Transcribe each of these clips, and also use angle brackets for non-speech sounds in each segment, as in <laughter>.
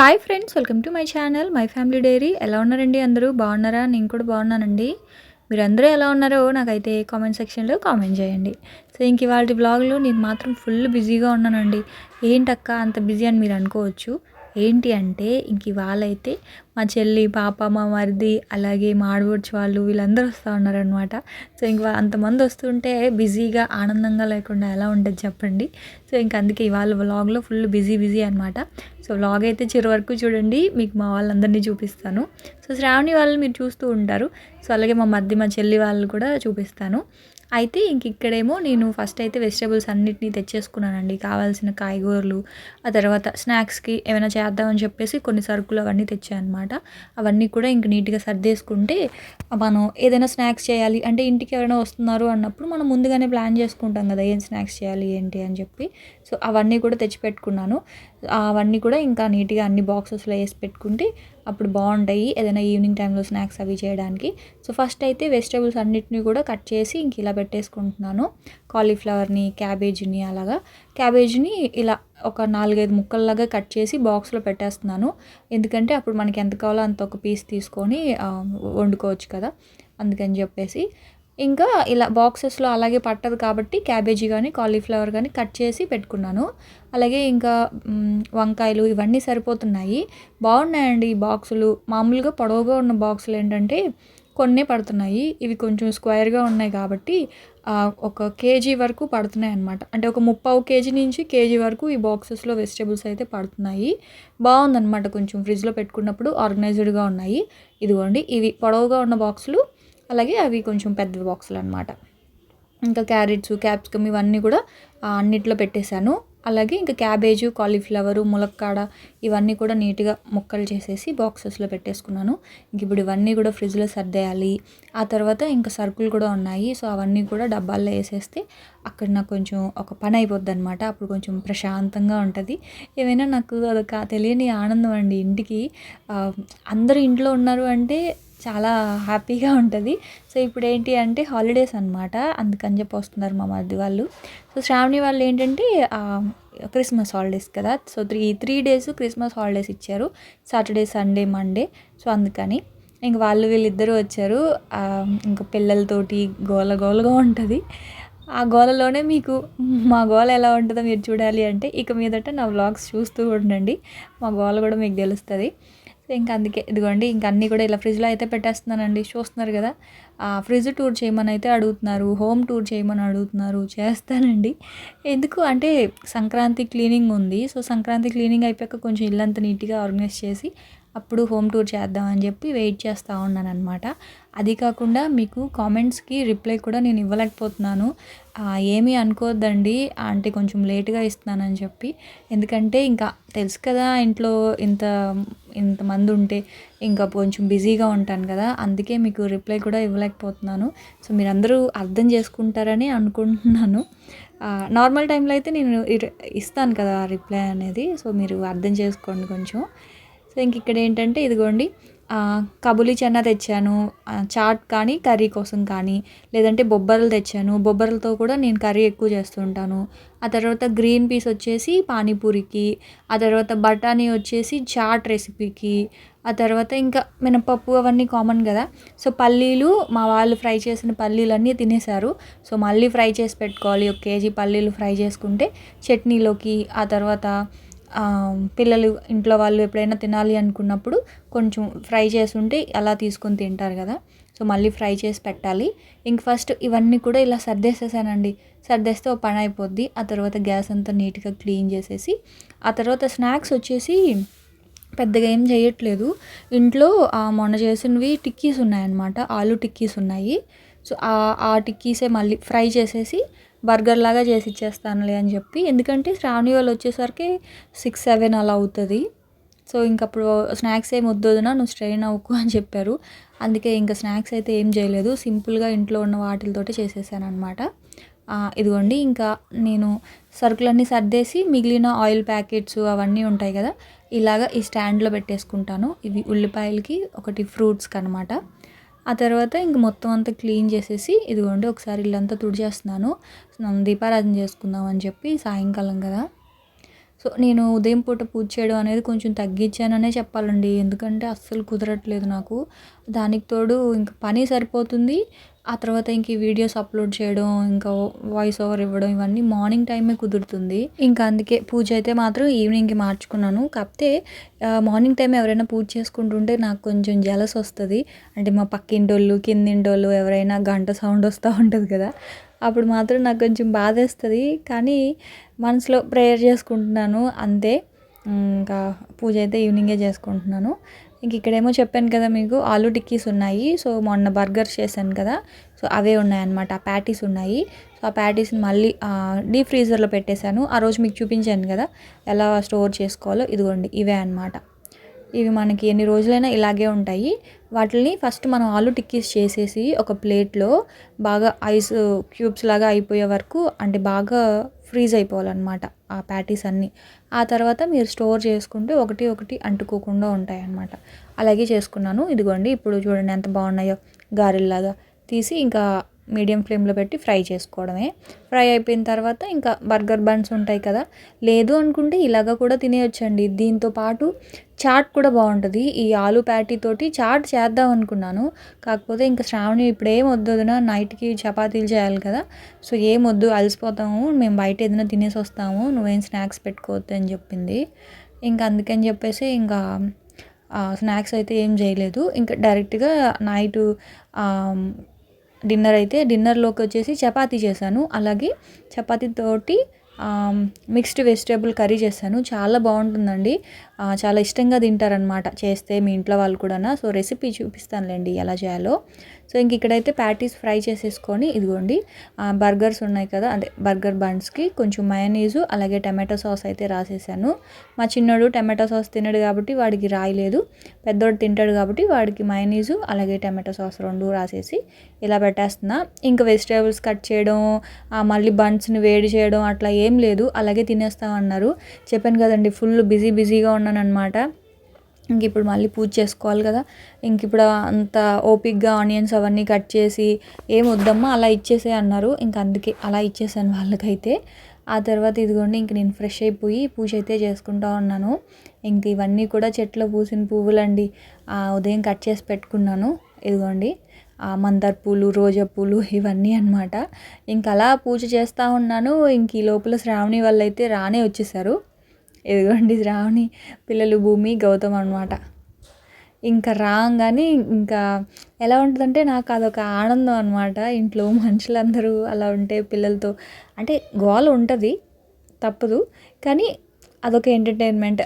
Hi friends welcome to my channel my family diary. ఎలా ఉన్నారండి అందరూ? బాగున్నారా? నేను కూడా బాగున్నానండి. మీరు అందరూ ఎలా ఉన్నారో నాకైతే కామెంట్ సెక్షన్లో కామెంట్ చేయండి. సో ఇంక ఇవాళ బ్లాగ్లో నేను మాత్రం ఫుల్ బిజీగా ఉన్నానండి. ఏంటక్క అంత బిజీ అని మీరు అనుకోవచ్చు. ఏంటి అంటే ఇంక ఇవాళ అయితే మా చెల్లి పాప మా మరిది అలాగే మా ఆడవచ్చు వాళ్ళు వీళ్ళందరూ వస్తూ ఉన్నారనమాట సో ఇంకా అంతమంది వస్తుంటే బిజీగా ఆనందంగా లేకుండా ఎలా ఉంటుంది చెప్పండి. సో ఇంక అందుకే ఇవాళ వ్లాగ్లో ఫుల్ బిజీ బిజీ అనమాట సో వ్లాగ్ అయితే చివరి వరకు చూడండి మీకు మా వాళ్ళందరినీ చూపిస్తాను. సో శ్రావణి వాళ్ళు మీరు చూస్తూ ఉంటారు. సో అలాగే మా మధ్య మా చెల్లి వాళ్ళు కూడా చూపిస్తాను. అయితే ఇంక ఇక్కడేమో నేను ఫస్ట్ అయితే వెజిటేబుల్స్ అన్నిటినీ తెచ్చేసుకున్నానండి. కావాల్సిన కాయగూరలు ఆ తర్వాత స్నాక్స్కి ఏమైనా చేద్దామని చెప్పేసి కొన్ని సరుకులు అవన్నీ తెచ్చాను అనమాట అవన్నీ కూడా ఇంక నీట్గా సర్దేసుకుంటే మనం ఏదైనా స్నాక్స్ చేయాలి అంటే ఇంటికి ఎవరైనా వస్తున్నారు అన్నప్పుడు మనం ముందుగానే ప్లాన్ చేసుకుంటాం కదా ఏం స్నాక్స్ చేయాలి ఏంటి అని చెప్పి. సో అవన్నీ కూడా తెచ్చిపెట్టుకున్నాను. అవన్నీ కూడా ఇంకా నీట్గా అన్ని బాక్సెస్లో వేసి పెట్టుకుంటే అప్పుడు బాగుంటాయి. ఏదైనా ఈవినింగ్ టైంలో స్నాక్స్ అవి చేయడానికి. సో ఫస్ట్ అయితే వెజిటేబుల్స్ అన్నిటిని కూడా కట్ చేసి ఇంక ఇలా పెట్టేసుకుంటున్నాను. కాలీఫ్లవర్ని క్యాబేజీని అలాగా. క్యాబేజీని ఇలా ఒక నాలుగైదు ముక్కల్లాగా కట్ చేసి బాక్స్లో పెట్టేస్తున్నాను. ఎందుకంటే అప్పుడు మనకి ఎంత కావాలో అంత ఒక పీస్ తీసుకొని వండుకోవచ్చు కదా. అందుకని చెప్పేసి. ఇంకా ఇలా బాక్సెస్లో అలాగే పట్టదు కాబట్టి క్యాబేజీ కానీ కాలీఫ్లవర్ కానీ కట్ చేసి పెట్టుకున్నాను. అలాగే ఇంకా వంకాయలు ఇవన్నీ సరిపోతున్నాయి. బాగున్నాయండి ఈ బాక్సులు. మామూలుగా పొడవుగా ఉన్న బాక్సులు ఏంటంటే కొన్ని పడుతున్నాయి. ఇవి కొంచెం స్క్వేర్గా ఉన్నాయి కాబట్టి ఒక కేజీ వరకు పడుతున్నాయి అనమాట అంటే ఒక ముప్పావు కేజీ నుంచి కేజీ వరకు ఈ బాక్సెస్లో వెజిటేబుల్స్ అయితే పడుతున్నాయి. బాగుందన్నమాట కొంచెం ఫ్రిడ్జ్లో పెట్టుకున్నప్పుడు ఆర్గనైజ్డ్గా ఉన్నాయి. ఇదిగోండి ఇవి పొడవుగా ఉన్న బాక్సులు. అలాగే అవి కొంచెం పెద్ద బాక్సులు అనమాట ఇంకా క్యారెట్స్ క్యాప్సికమ్ ఇవన్నీ కూడా అన్నిట్లో పెట్టేశాను. అలాగే ఇంకా క్యాబేజు కాలీఫ్లవరు ములక్కాడ ఇవన్నీ కూడా నీట్గా ముక్కలు చేసేసి బాక్సెస్లో పెట్టేసుకున్నాను. ఇంక ఇప్పుడు ఇవన్నీ కూడా ఫ్రిడ్జ్లో సర్దేయాలి. ఆ తర్వాత ఇంకా సరుకులు కూడా ఉన్నాయి. సో అవన్నీ కూడా డబ్బాల్లో వేసేస్తే అక్కడ నాకు కొంచెం ఒక పని అయిపోద్ది అనమాట అప్పుడు కొంచెం ప్రశాంతంగా ఉంటుంది. ఏమైనా నాకు అదొక తెలియని ఆనందం అండి. ఇంటికి అందరూ ఇంట్లో ఉన్నారు అంటే చాలా హ్యాపీగా ఉంటుంది. సో ఇప్పుడు ఏంటి అంటే హాలిడేస్ అనమాట అందుకని చెప్పి వస్తున్నారు మా మధ్య వాళ్ళు. సో శ్రావణి వాళ్ళు ఏంటంటే క్రిస్మస్ హాలిడేస్ కదా. So three three days Christmas holidays ఇచ్చారు. Saturday Sunday Monday. సో అందుకని ఇంక వాళ్ళు వీళ్ళిద్దరూ వచ్చారు. ఇంకా పిల్లలతోటి గోల గోలగా ఉంటుంది. ఆ గోలలోనే మీకు మా గోల ఎలా ఉంటుందో మీరు చూడాలి అంటే ఇక మీదట నా వ్లాగ్స్ చూస్తూ ఉండండి. మా గోల కూడా మీకు తెలుస్తుంది. ఇంకా అందుకే ఇదిగోండి ఇంక అన్నీ కూడా ఇలా ఫ్రిడ్జ్లో అయితే పెట్టేస్తున్నానండి. చూస్తున్నారు కదా ఫ్రిడ్జ్ టూర్ చేయమని అయితే అడుగుతున్నారు హోమ్ టూర్ చేయమని అడుగుతున్నారు చేస్తానండి. ఎందుకు అంటే సంక్రాంతి క్లీనింగ్ ఉంది. సో సంక్రాంతి క్లీనింగ్ అయిపోయాక కొంచెం ఇల్లంతా నీట్గా ఆర్గనైజ్ చేసి అప్పుడు హోమ్ టూర్ చేద్దామని చెప్పి వెయిట్ చేస్తూ ఉన్నాను అనమాట అది కాకుండా మీకు కామెంట్స్కి రిప్లై కూడా నేను ఇవ్వలేకపోతున్నాను. ఏమీ అనుకోవద్దండి అంటే కొంచెం లేట్గా ఇస్తున్నానని చెప్పి. ఎందుకంటే ఇంకా తెలుసు కదా ఇంట్లో ఇంత ఇంతమంది ఉంటే ఇంకా కొంచెం బిజీగా ఉంటాను కదా. అందుకే మీకు రిప్లై కూడా ఇవ్వలేకపోతున్నాను. సో మీరందరూ అర్థం చేసుకుంటారని అనుకుంటున్నాను. నార్మల్ టైంలో అయితే నేను ఇస్తాను కదా రిప్లై అనేది. సో మీరు అర్థం చేసుకోండి కొంచెం. ఇంక ఇక్కడ ఏంటంటే ఇదిగోండి కబులి చెన్న తెచ్చాను చాట్ కానీ కర్రీ కోసం కానీ లేదంటే బొబ్బర్లు తెచ్చాను. బొబ్బర్లతో కూడా నేను కర్రీ ఎక్కువ చేస్తుంటాను ఆ తర్వాత గ్రీన్ పీస్ వచ్చేసి పానీపూరికి ఆ తర్వాత బఠానీ వచ్చేసి చాట్ రెసిపీకి ఆ తర్వాత ఇంకా మినపప్పు అవన్నీ కామన్ కదా. సో పల్లీలు మా వాళ్ళు ఫ్రై చేసిన పల్లీలు అన్నీ తినేశారు. సో మళ్ళీ ఫ్రై చేసి పెట్టుకోవాలి. ఒక కేజీ పల్లీలు ఫ్రై చేసుకుంటే చట్నీలోకి ఆ తర్వాత పిల్లలు ఇంట్లో వాళ్ళు ఎప్పుడైనా తినాలి అనుకున్నప్పుడు కొంచెం ఫ్రై చేసి ఉంటే అలా తీసుకొని తింటారు కదా. సో మళ్ళీ ఫ్రై చేసి పెట్టాలి. ఇంక ఫస్ట్ ఇవన్నీ కూడా ఇలా సర్దేసేసానండి. సర్దేస్తే ఒక పని అయిపోద్ది. ఆ తర్వాత గ్యాస్ అంతా నీట్గా క్లీన్ చేసేసి ఆ తర్వాత స్నాక్స్ వచ్చేసి పెద్దగా ఏం చేయట్లేదు. ఇంట్లో మొన్న చేసినవి టిక్కీస్ ఉన్నాయన్నమాట. ఆలు టిక్కీస్ ఉన్నాయి. సో ఆ టిక్కీసే మళ్ళీ ఫ్రై చేసేసి బర్గర్ లాగా చేసి ఇచ్చేస్తానులే అని చెప్పి. ఎందుకంటే శ్రావణి వాళ్ళు వచ్చేసరికి సిక్స్ సెవెన్ అలా అవుతుంది. సో ఇంకప్పుడు స్నాక్స్ ఏం వద్దొదినా నువ్వు స్ట్రెయిన్ అవ్వకు అని చెప్పారు. అందుకే ఇంకా స్నాక్స్ అయితే ఏం చేయలేదు. సింపుల్గా ఇంట్లో ఉన్న వాటితోటి చేసేసాను అనమాట ఇదిగోండి ఇంకా నేను సరుకులన్నీ సర్దేసి మిగిలిన ఆయిల్ ప్యాకెట్స్ అవన్నీ ఉంటాయి కదా ఇలాగ ఈ స్టాండ్లో పెట్టేసుకుంటాను. ఇవి ఉల్లిపాయలకి ఒకటి ఫ్రూట్స్కి అనమాట ఆ తర్వాత ఇంక మొత్తం అంతా క్లీన్ చేసేసి ఇదిగోండి ఒకసారి ఇల్లంతా తుడిచేస్తున్నాను. దీపారాధన చేసుకుందాం అని చెప్పి సాయంకాలం కదా. సో నేను ఉదయం పూట పూజ చేయడం అనేది కొంచెం తగ్గించాననే చెప్పాలండి. ఎందుకంటే అస్సలు కుదరట్లేదు నాకు. దానికి తోడు ఇంకా పని సరిపోతుంది. ఆ తర్వాత ఇంక ఈ వీడియోస్ అప్లోడ్ చేయడం ఇంకా వాయిస్ ఓవర్ ఇవ్వడం ఇవన్నీ మార్నింగ్ టైమే కుదురుతుంది. ఇంకా అందుకే పూజ అయితే మాత్రం ఈవినింగ్కి మార్చుకున్నాను. కాకపోతే మార్నింగ్ టైం ఎవరైనా పూజ చేసుకుంటుంటే నాకు కొంచెం జలస్ వస్తుంది. అంటే మా పక్కింటోళ్ళు కిందింటోళ్ళు ఎవరైనా గంట సౌండ్ వస్తూ ఉంటుంది కదా. అప్పుడు మాత్రం నాకు కొంచెం బాధేస్తుంది. కానీ మనసులో ప్రేయర్ చేసుకుంటున్నాను. అంతే. ఇంకా పూజ అయితే ఈవినింగే చేసుకుంటున్నాను. ఇంక ఇక్కడేమో చెప్పాను కదా మీకు ఆలూ టిక్కీస్ ఉన్నాయి. సో మొన్న బర్గర్స్ చేశాను కదా. సో అవే ఉన్నాయన్నమాట ఆ ప్యాటీస్ ఉన్నాయి. సో ఆ ప్యాటీస్ని మళ్ళీ డీప్ ఫ్రీజర్లో పెట్టేశాను. ఆ రోజు మీకు చూపించాను కదా ఎలా స్టోర్ చేసుకోవాలో. ఇదిగోండి ఇవే అన్నమాట. ఇవి మనకి ఎన్ని రోజులైనా ఇలాగే ఉంటాయి. వాటిని ఫస్ట్ మనం ఆలు టిక్కీస్ చేసేసి ఒక ప్లేట్లో బాగా ఐస్ క్యూబ్స్ లాగా అయిపోయే వరకు అంటే బాగా ఫ్రీజ్ అయిపోవాలన్నమాట ఆ ప్యాటీస్ అన్నీ. ఆ తర్వాత మీరు స్టోర్ చేసుకుంటే ఒకటి ఒకటి అంటుకోకుండా ఉంటాయి అన్నమాట అలాగే చేసుకున్నాను. ఇదిగోండి ఇప్పుడు చూడండి ఎంత బాగున్నాయో. గారెల్లాగా తీసి ఇంకా మీడియం ఫ్లేమ్లో పెట్టి ఫ్రై చేసుకోవడమే. ఫ్రై అయిపోయిన తర్వాత ఇంకా బర్గర్ బన్స్ ఉంటాయి కదా లేదు అనుకుంటే ఇలాగ కూడా తినేయొచ్చండి. దీంతో పాటు చాట్ కూడా బాగుంటుంది. ఈ ఆలు ప్యాటీ తోటి చాట్ చేద్దాం అనుకున్నాను. కాకపోతే ఇంకా శ్రావణి ఇప్పుడు ఏం వద్దు నైట్కి చపాతీలు చేయాలి కదా సో ఏం వద్దు అలసిపోతాము. మేము బయట ఏదైనా తినేసి వస్తాము. నువ్వేం స్నాక్స్ పెట్టుకోవద్దు అని చెప్పింది. ఇంకా అందుకని చెప్పేసి ఇంకా స్నాక్స్ అయితే ఏం చేయలేదు. ఇంకా డైరెక్ట్గా నైట్ డిన్నర్ అయితే డిన్నర్లోకి వచ్చేసి చపాతీ చేశాను. అలాగే చపాతీతోటి మిక్స్డ్ వెజిటేబుల్ కర్రీ చేశాను. చాలా బాగుంటుందండి. చాలా ఇష్టంగా తింటారనమాట చేస్తే మీ ఇంట్లో వాళ్ళు కూడా సో రెసిపీ చూపిస్తానులేండి ఎలా చేయాలో. సో ఇంక ఇక్కడైతే ప్యాటీస్ ఫ్రై చేసేసుకొని ఇదిగోండి. బర్గర్స్ ఉన్నాయి కదా అదే బర్గర్ బన్స్కి కొంచెం మయనీజు అలాగే టమాటో సాస్ అయితే రాసేసాను. మా చిన్నోడు టమాటో సాస్ తినడు కాబట్టి వాడికి రాయలేదు. పెద్దోడు తింటాడు కాబట్టి వాడికి మయనీజు అలాగే టమాటో సాస్ రెండు రాసేసి ఇలా పెట్టేస్తున్నా. ఇంకా వెజిటేబుల్స్ కట్ చేయడం మళ్ళీ బన్స్ని వేడి చేయడం అట్లా ఏం లేదు. అలాగే తినేస్తామన్నారు. చెప్పాను కదండి ఫుల్ బిజీ బిజీగా ఉన్నాను అనమాట ఇంక ఇప్పుడు మళ్ళీ పూజ చేసుకోవాలి కదా. ఇంక ఇప్పుడు అంత ఓపిక్గా ఆనియన్స్ అవన్నీ కట్ చేసి ఏం వద్దమ్మా అలా ఇచ్చేసే అన్నారు. ఇంక అందుకే అలా ఇచ్చేసాను వాళ్ళకైతే. ఆ తర్వాత ఇదిగోండి ఇంక నేను ఫ్రెష్ అయిపోయి పూజ అయితే చేసుకుంటా ఉన్నాను. ఇంక ఇవన్నీ కూడా చెట్లో పూసిన పువ్వులండి. ఆ ఉదయం కట్ చేసి పెట్టుకున్నాను. ఇదిగోండి ఆ మందార పూలు రోజా పూలు ఇవన్నీ అనమాట ఇంక అలా పూజ చేస్తూ ఉన్నాను. ఇంక ఈ లోపల శ్రావణి వాళ్ళు అయితే రానే వచ్చేసారు. ఇదిగోండి శ్రావణి పిల్లలు భూమి గౌతమ్ అనమాట ఇంకా రాగానే ఇంకా ఎలా ఉంటుందంటే నాకు అదొక ఆనందం అనమాట ఇంట్లో మనుషులందరూ అలా ఉంటే పిల్లలతో అంటే గోల ఉంటుంది తప్పదు. కానీ అదొక ఎంటర్టైన్మెంట్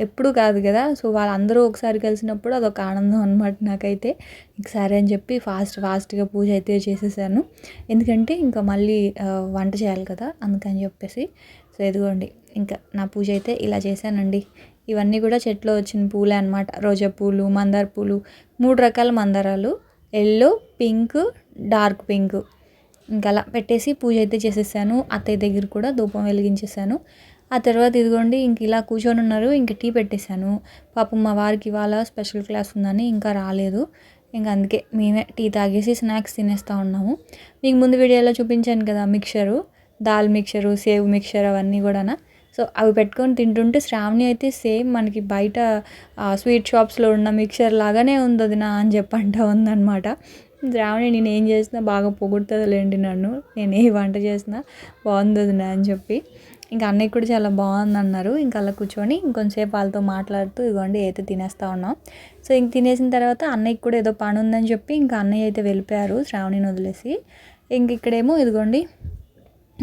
ఎప్పుడు కాదు కదా. సో వాళ్ళందరూ ఒకసారి కలిసినప్పుడు అదొక ఆనందం అనమాట నాకైతే. ఇంక సరే అని చెప్పి ఫాస్ట్ ఫాస్ట్గా పూజ అయితే చేసేసాను. ఎందుకంటే ఇంకా మళ్ళీ వంట చేయాలి కదా అందుకని చెప్పేసి. సో ఎదుగోండి. ఇంకా నా పూజ అయితే ఇలా చేశానండి. ఇవన్నీ కూడా చెట్లో వచ్చిన పూలే అనమాట రోజా పూలు మందార పూలు మూడు రకాల మందారాలు. Yellow pink dark pink. ఇంకా అలా పెట్టేసి పూజ అయితే చేసేసాను. అత్తయ్య దగ్గర కూడా ధూపం వెలిగించేసాను. ఆ తర్వాత ఇదిగోండి ఇంక ఇలా కూర్చొని ఉన్నారు. ఇంక టీ పెట్టేశాను. పాపం మా వారికి ఇవాళ స్పెషల్ క్లాస్ ఉందని ఇంకా రాలేదు. ఇంకా అందుకే మేమే టీ తాగేసి స్నాక్స్ తినేస్తూ ఉన్నాము. మీకు ముందు వీడియోలో చూపించాను కదా మిక్చరు. దాల్ మిక్చరు సేవ్ మిక్చర్ అవన్నీ కూడా సో అవి పెట్టుకొని తింటుంటే శ్రావణి అయితే సేమ్ మనకి బయట స్వీట్ షాప్స్లో ఉన్న మిక్చర్ లాగానే ఉంది వదినా అని చెప్పంట ఉందన్నమాట. శ్రావణి నేను ఏం చేసినా బాగా పొగుడుతుందిలేండి నన్ను నేను ఏ వంట చేసినా బాగుంది వదినా అని చెప్పి. ఇంకా అన్నయ్య కూడా చాలా బాగుంది అన్నారు. ఇంకా అలా కూర్చొని ఇంకొంచెంసేపు వాళ్ళతో మాట్లాడుతూ ఇదిగోండి అయితే తినేస్తూ ఉన్నాం. సో ఇంక తినేసిన తర్వాత అన్నయ్యకి కూడా ఏదో పని ఉందని చెప్పి ఇంకా అన్నయ్య అయితే వెళ్ళిపోయారు శ్రావణిని వదిలేసి. ఇంక ఇక్కడేమో ఇదిగోండి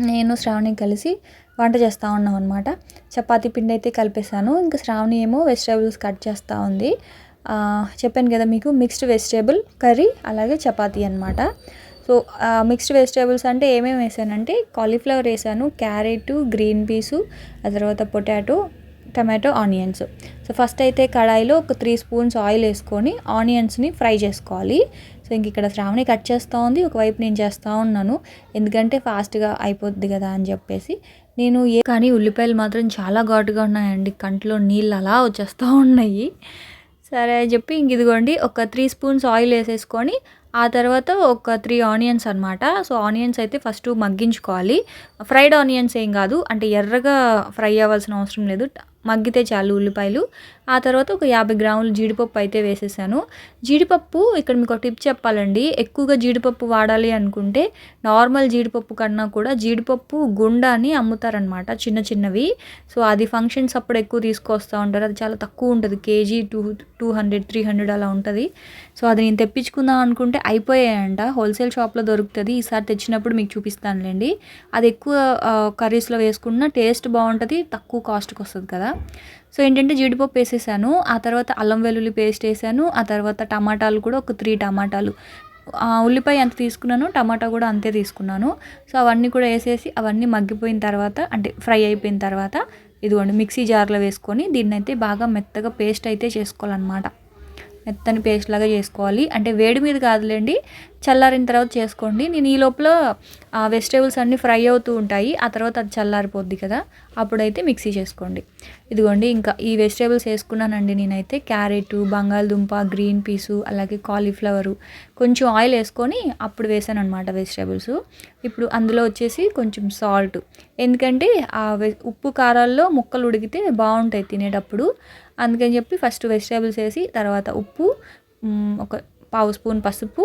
నేను శ్రావణి కలిసి వంట చేస్తూ ఉన్నాం అనమాట చపాతీ పిండి అయితే కలిపేశాను. ఇంకా శ్రావణి ఏమో వెజిటేబుల్స్ కట్ చేస్తూ ఉంది. చెప్పాను కదా మీకు మిక్స్డ్ వెజిటేబుల్ కర్రీ అలాగే చపాతీ అనమాట సో మిక్స్డ్ వెజిటేబుల్స్ అంటే ఏమేమి వేసానంటే కాలీఫ్లవర్ వేసాను క్యారెట్ గ్రీన్ పీసు ఆ తర్వాత potato tomato onions. So first అయితే కడాయిలో ఒక త్రీ స్పూన్స్ ఆయిల్ వేసుకొని ఆనియన్స్ని ఫ్రై చేసుకోవాలి. సో ఇంక ఇక్కడ శ్రావణి కట్ చేస్తూ ఉంది ఒకవైపు నేను చేస్తూ ఉన్నాను. ఎందుకంటే ఫాస్ట్గా అయిపోద్ది కదా అని చెప్పేసి. నేను ఏ కానీ ఉల్లిపాయలు మాత్రం చాలా ఘాటుగా ఉన్నాయండి. కంట్లో నీళ్ళు అలా వచ్చేస్తూ ఉన్నాయి. సరే అని చెప్పి ఇంక ఇదిగోండి. ఒక త్రీ స్పూన్స్ ఆయిల్ వేసేసుకొని ఆ తర్వాత ఒక త్రీ ఆనియన్స్ అనమాట సో ఆనియన్స్ అయితే ఫస్ట్ మగ్గించుకోవాలి. ఫ్రైడ్ ఆనియన్స్ ఏం కాదు. అంటే ఎర్రగా ఫ్రై అవ్వాల్సిన అవసరం లేదు. మగ్గితే చాలు ఉల్లిపాయలు. ఆ తర్వాత ఒక యాభై గ్రాములు జీడిపప్పు అయితే వేసేసాను. జీడిపప్పు ఇక్కడ మీకు ఒక టిప్ చెప్పాలండి. ఎక్కువగా జీడిపప్పు వాడాలి అనుకుంటే నార్మల్ జీడిపప్పు కన్నా కూడా జీడిపప్పు గుండాని అమ్ముతారనమాట చిన్న చిన్నవి. సో అది ఫంక్షన్స్ అప్పుడు ఎక్కువ తీసుకొస్తూ ఉంటారు. అది చాలా తక్కువ ఉంటుంది. KG two two hundred three hundred అలా ఉంటుంది. సో అది నేను తెప్పించుకుందాం అనుకుంటే అయిపోయాయంట. హోల్సేల్ షాప్లో దొరుకుతుంది. ఈసారి తెచ్చినప్పుడు మీకు చూపిస్తానులేండి. అది ఎక్కువ కర్రీస్లో వేసుకున్న టేస్ట్ బాగుంటుంది. తక్కువ కాస్ట్కి వస్తుంది కదా. సో ఏంటంటే జీడిపప్పు వేసేసాను ఆ తర్వాత అల్లం వెల్లుల్లి పేస్ట్ వేసాను ఆ తర్వాత టమాటాలు కూడా ఒక త్రీ టమాటాలు. ఉల్లిపాయ ఎంత తీసుకున్నాను టమాటా కూడా అంతే తీసుకున్నాను. సో అవన్నీ కూడా వేసేసి అవన్నీ మగ్గిపోయిన తర్వాత అంటే ఫ్రై అయిపోయిన తర్వాత ఇదిగోండి మిక్సీ జార్లో వేసుకొని దీన్ని అయితే బాగా మెత్తగా పేస్ట్ అయితే చేసుకోవాలన్నమాట. మెత్తని పేస్ట్ లాగా చేసుకోవాలి. అంటే వేడి మీద కాదులేండి చల్లారిన తర్వాత చేసుకోండి. నేను ఈ లోపల వెజిటేబుల్స్ అన్నీ ఫ్రై అవుతూ ఉంటాయి. ఆ తర్వాత అది చల్లారిపోద్ది కదా. అప్పుడైతే మిక్సీ చేసుకోండి. ఇదిగోండి ఇంకా ఈ వెజిటేబుల్స్ వేసుకున్నానండి నేనైతే. క్యారెట్ బంగాళదుంప గ్రీన్ పీసు అలాగే కాలీఫ్లవరు. కొంచెం ఆయిల్ వేసుకొని అప్పుడు వేసాను అనమాట వెజిటేబుల్స్. ఇప్పుడు అందులో వచ్చేసి కొంచెం సాల్ట్. ఎందుకంటే ఆ ఉప్పు కారాల్లో ముక్కలు ఉడికితే బాగుంటాయి తినేటప్పుడు. అందుకని చెప్పి ఫస్ట్ వెజిటేబుల్స్ వేసి తర్వాత ఉప్పు ఒక పావు స్పూన్ పసుపు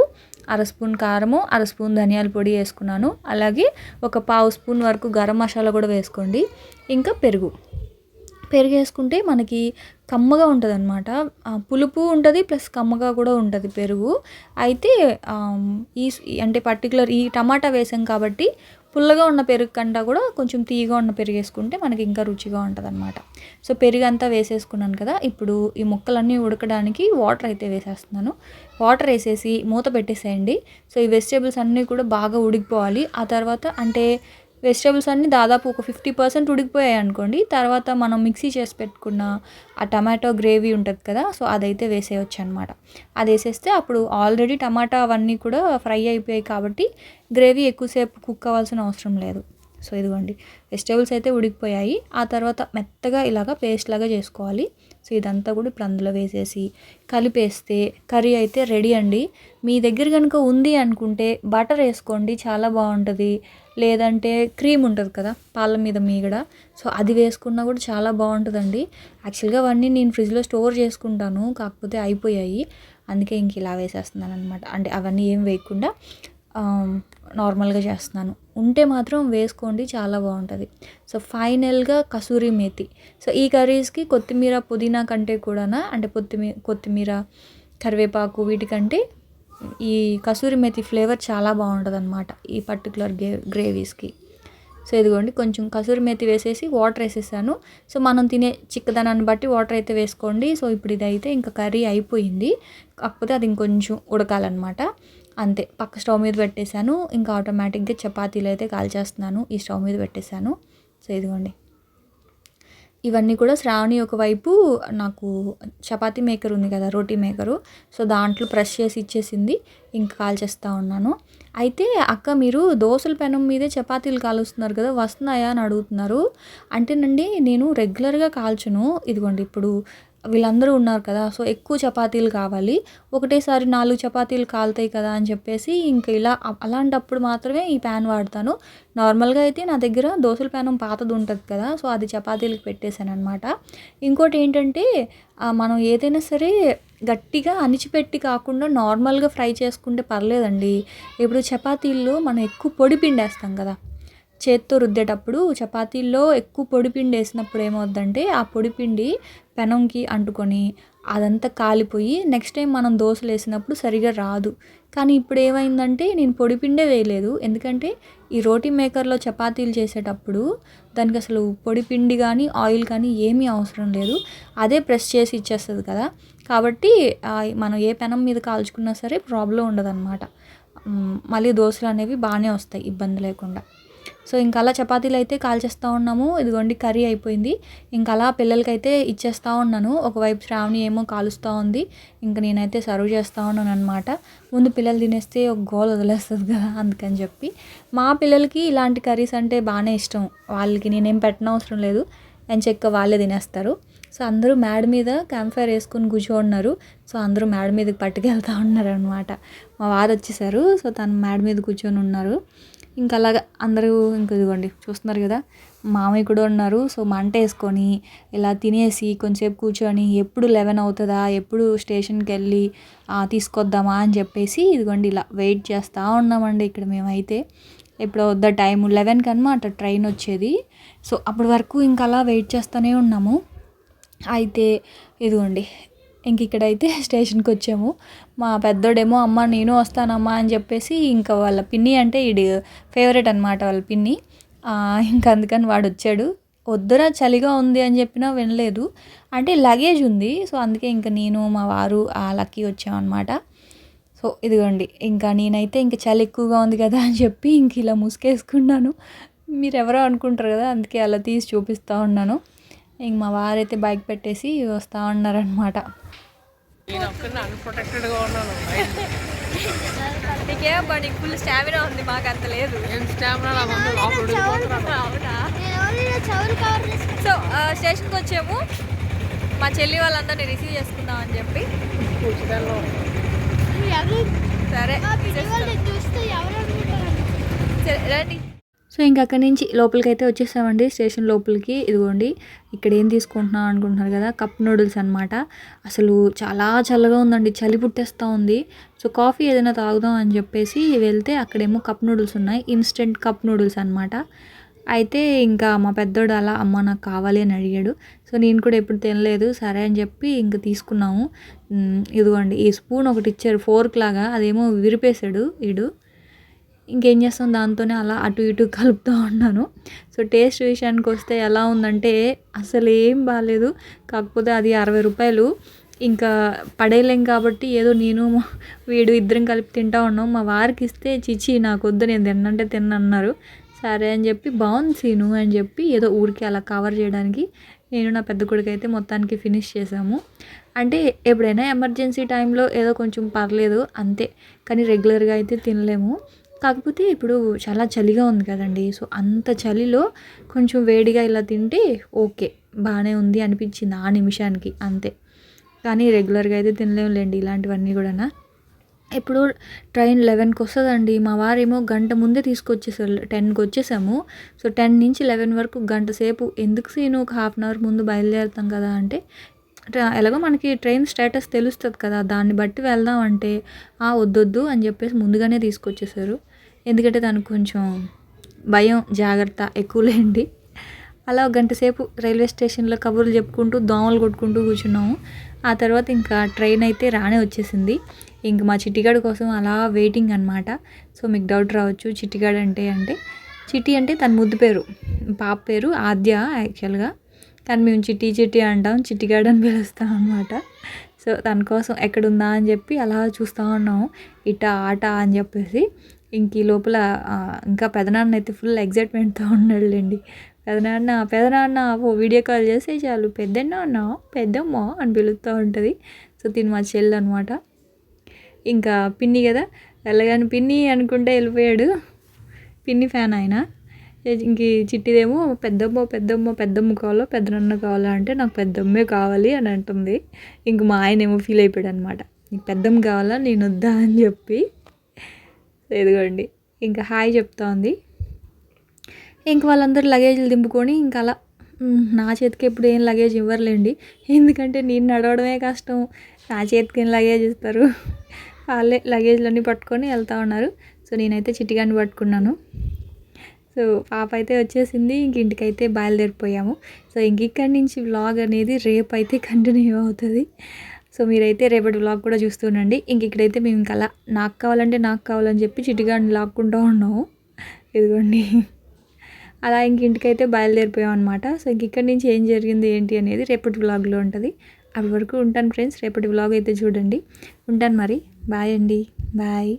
అర స్పూన్ కారము అర స్పూన్ ధనియాల పొడి వేసుకున్నాను. అలాగే ఒక పావు స్పూన్ వరకు గరం మసాలా కూడా వేసుకోండి. ఇంకా పెరుగు. పెరుగు వేసుకుంటే మనకి కమ్మగా ఉంటుంది అనమాట పులుపు ఉంటుంది ప్లస్ కమ్మగా కూడా ఉంటుంది పెరుగు. అయితే ఈ అంటే పర్టికులర్ ఈ టమాటా వేసాం కాబట్టి పుల్లగా ఉన్న పెరుగు కంటా కూడా కొంచెం తీయగా ఉన్న పెరుగు వేసుకుంటే మనకి ఇంకా రుచిగా ఉంటుంది అనమాట సో పెరుగు అంతా వేసేసుకున్నాను కదా ఇప్పుడు ఈ ముక్కలన్నీ ఉడకడానికి వాటర్ అయితే వేసేస్తున్నాను. వాటర్ వేసేసి మూత పెట్టేసేయండి. సో ఈ వెజిటేబుల్స్ అన్నీ కూడా బాగా ఉడికిపోవాలి. ఆ తర్వాత అంటే వెజిటేబుల్స్ అన్నీ దాదాపు ఒక ఫిఫ్టీ పర్సెంట్ ఉడికిపోయాయి అనుకోండి. తర్వాత మనం మిక్సీ చేసి పెట్టుకున్న ఆ టమాటో గ్రేవీ ఉంటుంది కదా సో అదైతే వేసేయచ్చు అనమాట అది వేసేస్తే అప్పుడు ఆల్రెడీ టమాటా అవన్నీ కూడా ఫ్రై అయిపోయాయి కాబట్టి గ్రేవీ ఎక్కువసేపు కుక్ అవ్వాల్సిన అవసరం లేదు. సో ఇదిగోండి వెజిటేబుల్స్ అయితే ఉడికిపోయాయి. ఆ తర్వాత మెత్తగా ఇలాగ పేస్ట్ లాగా చేసుకోవాలి. సో ఇదంతా కూడా ఇప్పుడు అందులో వేసేసి కలిపేస్తే కర్రీ అయితే రెడీ అండి. మీ దగ్గర కనుక ఉంది అనుకుంటే బటర్ వేసుకోండి చాలా బాగుంటుంది. లేదంటే క్రీమ్ ఉంటుంది కదా పాల మీద మీగడ. సో అది వేసుకున్నా కూడా చాలా బాగుంటుందండి. యాక్చువల్గా అవన్నీ నేను ఫ్రిడ్జ్లో స్టోర్ చేసుకుంటాను కాకపోతే అయిపోయాయి. అందుకే ఇంక ఇలా వేసేస్తున్నాను అనమాట అంటే అవన్నీ ఏం వేయకుండా నార్మల్గా చేస్తున్నాను. ఉంటే మాత్రం వేసుకోండి చాలా బాగుంటుంది. సో ఫైనల్గా కసూరి మేతి. సో ఈ కర్రీస్కి కొత్తిమీర పుదీనా కంటే కూడా అంటే కొత్తిమీర కొత్తిమీర కరివేపాకు వీటికంటే ఈ కసూరి మేతి ఫ్లేవర్ చాలా బాగుంటుంది అనమాట ఈ పర్టికులర్ గ్రే గ్రేవీస్కి. సో ఇదిగోండి కొంచెం కసూరి మేతి వేసేసి వాటర్ వేసేసాను. సో మనం తినే చిక్కదనాన్ని బట్టి వాటర్ అయితే వేసుకోండి. సో ఇప్పుడు ఇది అయితే ఇంకా కర్రీ అయిపోయింది. కాకపోతే అది ఇంకొంచెం ఉడకాలన్నమాట. అంతే పక్క స్టవ్ మీద పెట్టేశాను. ఇంకా ఆటోమేటిక్గా చపాతీలు అయితే కాల్చేస్తున్నాను. ఈ స్టవ్ మీద పెట్టేశాను. సో ఇదిగోండి ఇవన్నీ కూడా శ్రావణి ఒకవైపు నాకు చపాతీ మేకర్ ఉంది కదా రోటీ మేకరు. సో దాంట్లో ప్రెస్ చేసి ఇచ్చేసింది. ఇంకా కాల్చేస్తూ ఉన్నాను. అయితే అక్క మీరు దోశల పెనం మీదే చపాతీలు కాలుస్తున్నారు కదా వస్తున్నాయా అని అడుగుతున్నారు. అంటేనండి నేను రెగ్యులర్గా కాల్చును. ఇదిగోండి ఇప్పుడు వీళ్ళందరూ ఉన్నారు కదా సో ఎక్కువ చపాతీలు కావాలి. ఒకటేసారి నాలుగు చపాతీలు కాలుతాయి కదా అని చెప్పేసి ఇంకా ఇలా అలాంటప్పుడు మాత్రమే ఈ ప్యాన్ వాడతాను. నార్మల్గా అయితే నా దగ్గర దోశల ప్యానం పాతది ఉంటుంది కదా సో అది చపాతీలకు పెట్టేశాను అనమాట ఇంకోటి ఏంటంటే మనం ఏదైనా సరే గట్టిగా అణిచిపెట్టి కాకుండా నార్మల్గా ఫ్రై చేసుకుంటే పర్లేదండి. ఇప్పుడు చపాతీల్లో మనం ఎక్కువ పొడి పిండేస్తాం కదా చేత్తో రుద్దేటప్పుడు చపాతీల్లో ఎక్కువ పొడిపిండి వేసినప్పుడు ఏమవుద్దంటే ఆ పొడిపిండి పెనంకి అంటుకొని అదంతా కాలిపోయి నెక్స్ట్ టైం మనం దోశలు వేసినప్పుడు సరిగా రాదు. కానీ ఇప్పుడు ఏమైందంటే నేను పొడిపిండే వేయలేదు. ఎందుకంటే ఈ రోటీ మేకర్లో చపాతీలు చేసేటప్పుడు దానికి అసలు పొడిపిండి కానీ ఆయిల్ కానీ ఏమీ అవసరం లేదు. అదే ప్రెస్ చేసి ఇచ్చేస్తుంది కదా. కాబట్టి మనం ఏ పెనం మీద కాల్చుకున్నా సరే ప్రాబ్లం ఉండదు మళ్ళీ దోశలు అనేవి బాగానే వస్తాయి ఇబ్బంది లేకుండా. సో ఇంకా అలా చపాతీలు అయితే కాల్చేస్తూ ఉన్నాము. ఇదిగోండి కర్రీ అయిపోయింది. ఇంకా అలా పిల్లలకైతే ఇచ్చేస్తూ ఉన్నాను. ఒకవైపు శ్రావణి ఏమో కాలుస్తూ ఉంది. ఇంకా నేనైతే సర్వ్ చేస్తూ ఉన్నాను అనమాట ముందు పిల్లలు తినేస్తే ఒక గోల్ వదిలేస్తుంది కదా అందుకని చెప్పి. మా పిల్లలకి ఇలాంటి కర్రీస్ అంటే బాగానే ఇష్టం. వాళ్ళకి నేనేం పెట్టనవసరం లేదు. చెక్క వాళ్ళే తినేస్తారు. సో అందరూ మేడ మీద క్యాంప్ ఫైర్ వేసుకుని కూర్చోన్నారు. సో అందరూ మేడ మీదకి పట్టుకెళ్తా ఉన్నారు అనమాట మా వారు వచ్చేసారు. సో తను మేడ మీద కూర్చొని ఉన్నారు. ఇంకా అలాగా అందరూ ఇంకా ఇదిగోండి చూస్తున్నారు కదా? మామయ్య కూడా ఉన్నారు. సో మంట వేసుకొని ఇలా తినేసి కొంచెంసేపు కూర్చొని ఎప్పుడు లెవెన్ అవుతుందా ఎప్పుడు స్టేషన్కి వెళ్ళి తీసుకొద్దామా అని చెప్పేసి ఇదిగోండి ఇలా వెయిట్ చేస్తూ ఉన్నామండి ఇక్కడ మేమైతే. ఇప్పుడు వద్ద టైం లెవెన్కి అనమాట ట్రైన్ వచ్చేది. సో అప్పటి వరకు ఇంకా అలా వెయిట్ చేస్తూనే ఉన్నాము. అయితే ఇదిగోండి ఇంక ఇక్కడైతే <laughs> స్టేషన్కి వచ్చాము మా పెద్దోడేమో అమ్మ నేను వస్తానమ్మా అని చెప్పేసి ఇంకా వాళ్ళ పిన్ని అంటే ఇది ఫేవరెట్ అనమాట వాళ్ళ పిన్ని. ఇంకా అందుకని వాడు వచ్చాడు వద్దురా చలిగా ఉంది అని చెప్పినా వినలేదు. అంటే లగేజ్ ఉంది. సో అందుకే ఇంకా నేను మా వారు ఆ లక్కీ వచ్చామన్నమాట. సో ఇదిగోండి. ఇంకా నేనైతే ఇంకా చలి ఎక్కువగా ఉంది కదా అని చెప్పి ఇంక ఇలా ముసుకేసుకున్నాను మీరు ఎవరో అనుకుంటారు కదా అందుకే అలా తీసి చూపిస్తూ ఉన్నాను. ఇంక మా వారైతే బైక్ పెట్టేసి వస్తూ ఉన్నారనమాట నీకే ఫుల్ స్టామినా ఉంది మాకు అంత లేదు. సో స్టేషన్కి వచ్చాము. మా చెల్లి వాళ్ళందరినీ రిసీవ్ చేసుకుందాం అని చెప్పి. సరే రండి. సో ఇంక అక్కడి నుంచి లోపలికి అయితే వచ్చేసామండి. స్టేషన్ లోపలికి. ఇదిగోండి ఇక్కడ ఏం తీసుకుంటున్నాం అనుకుంటున్నారు కదా కప్ నూడిల్స్ అనమాట అసలు చాలా చల్లగా ఉందండి చలి పుట్టేస్తూ ఉంది. సో కాఫీ ఏదైనా తాగుదాం అని చెప్పేసి వెళ్తే అక్కడేమో కప్ నూడిల్స్ ఉన్నాయి ఇన్స్టెంట్ కప్ నూడిల్స్ అనమాట అయితే ఇంకా మా పెద్దోడు అలా అమ్మ నాకు కావాలి అని అడిగాడు. సో నేను కూడా ఎప్పుడు తినలేదు సరే అని చెప్పి ఇంక తీసుకున్నాము. ఇదిగోండి ఈ స్పూన్ ఒకటి ఇచ్చారు ఫోర్క్ లాగా అదేమో విరిపేశాడు వీడు. ఇంకేం చేస్తాం? దాంతోనే అలా అటు ఇటు కలుపుతూ ఉన్నాను. సో టేస్ట్ విషయానికి వస్తే ఎలా ఉందంటే అసలు ఏం బాగాలేదు కాకపోతే అది అరవై రూపాయలు. ఇంకా పడేయలేం కాబట్టి ఏదో నేను మా వీడు ఇద్దరం కలిపి తింటా ఉన్నాం. మా వారికి ఇస్తే చిచి నాకు వద్దు నేను తిన్నంటే తిన్నన్నారు. సరే అని చెప్పి బాగుంది సీను అని చెప్పి ఏదో ఊరికి అలా కవర్ చేయడానికి నేను నా పెద్ద కొడుకు అయితే మొత్తానికి ఫినిష్ చేసాము అంటే ఎప్పుడైనా ఎమర్జెన్సీ టైంలో ఏదో కొంచెం పర్లేదు అంతే. కానీ రెగ్యులర్గా అయితే తినలేము. కాకపోతే ఇప్పుడు చాలా చలిగా ఉంది కదండి. సో అంత చలిలో కొంచెం వేడిగా ఇలా తింటే ఓకే బాగానే ఉంది అనిపించింది ఆ నిమిషానికి అంతే. కానీ రెగ్యులర్గా అయితే తినలేములేండి ఇలాంటివన్నీ కూడా ఇప్పుడు ట్రైన్ లెవెన్కి వస్తుందండి. మా వారేమో గంట ముందే తీసుకొచ్చేసారు టెన్కి వచ్చేసాము. సో టెన్ నుంచి లెవెన్ వరకు గంట సేపు ఎందుకు సీను ఒక హాఫ్ అన్ అవర్ ముందు బయలుదేరుతాం కదా అంటే ఎలాగో మనకి ట్రైన్ స్టేటస్ తెలుస్తుంది కదా దాన్ని బట్టి వెళ్దాం అంటే "ఆ, వద్దొద్దు అని చెప్పేసి ముందుగానే తీసుకొచ్చేసారు. ఎందుకంటే దానికి కొంచెం భయం జాగ్రత్త ఎక్కువలేండి. అలా ఒక గంట సేపు రైల్వే స్టేషన్లో కబుర్లు చెప్పుకుంటూ దోమలు కొట్టుకుంటూ కూర్చున్నాము. ఆ తర్వాత ఇంకా ట్రైన్ అయితే రానే వచ్చేసింది. ఇంక మా చిట్టిగాడు కోసం అలా వెయిటింగ్ అనమాట సో మీకు డౌట్ రావచ్చు చిట్టిగాడు అంటే అంటే చిట్టి అంటే తన ముద్దు పేరు పాప పేరు ఆద్య యాక్చువల్గా. కానీ మేము చిట్టి చిట్టి అంటాం చిట్టిగాడు అని పిలుస్తాం అనమాట సో తన కోసం ఎక్కడుందా అని చెప్పి అలా చూస్తూ ఉన్నాము. ఇట ఆట అని చెప్పేసి. ఇంక ఈ లోపల ఇంకా పెదనాన్న అయితే ఫుల్ ఎగ్జైట్మెంట్తో ఉన్నాడులేండి. పెదనాన్న పెదనాన్న ఓ వీడియో కాల్ చేస్తే చాలు పెద్దనాన్న పెద్దమ్మ? అని పిలుస్తూ ఉంటుంది. సో తిని మా చెల్లి అనమాట ఇంకా పిన్ని కదా వెళ్ళగాని పిన్ని అనుకుంటే వెళ్ళిపోయాడు. పిన్ని ఫ్యాన్ ఆయన. ఇంక ఈ చిట్టిదేమో పెద్దమ్మ పెద్దమ్మ పెద్దమ్మ కావాలో పెద్దనన్న కావాలా? అంటే నాకు పెద్దమ్మే కావాలి అని అంటుంది. ఇంక మా ఆయన ఏమో ఫీల్ అయిపోయాడు అనమాట నీకు పెద్దమ్మ కావాలా నేను వద్దా? అని చెప్పి సో ఇంకా హాయ్ చెప్తా ఉంది ఇంక వాళ్ళందరూ లగేజ్లు దింపుకొని ఇంకా అలా నా చేతికి ఎప్పుడు ఏం లగేజ్ ఇవ్వరులేండి. ఎందుకంటే నేను నడవడమే కష్టం. నా చేతికి ఏం లగేజ్ ఇస్తారు? వాళ్ళే లగేజ్లన్నీ పట్టుకొని వెళ్తా ఉన్నారు. సో నేనైతే చిట్టిగాని పట్టుకున్నాను. సో పాప అయితే వచ్చేసింది. ఇంక ఇంటికైతే బయలుదేరిపోయాము. సో ఇంక ఇక్కడి నుంచి వ్లాగ్ అనేది రేపు అయితే కంటిన్యూ అవుతుంది. సో మీరైతే రేపటి వ్లాగ్ కూడా చూస్తుండండి ఇంక ఇక్కడైతే మేము ఇంకా అలా నాకు కావాలంటే నాకు కావాలని చెప్పి చిటిగాడిని లాక్కుంటూ ఉన్నాము ఇదిగోండి. అలా ఇంక ఇంటికైతే బయలుదేరిపోయాం అనమాట సో ఇంక ఇక్కడి నుంచి ఏం జరిగింది ఏంటి అనేది రేపటి వ్లాగ్లో ఉంటుంది. అప్పటి వరకు ఉంటాను ఫ్రెండ్స్ రేపటి వ్లాగ్ అయితే చూడండి. ఉంటాను మరి. బాయ్ అండి. బాయ్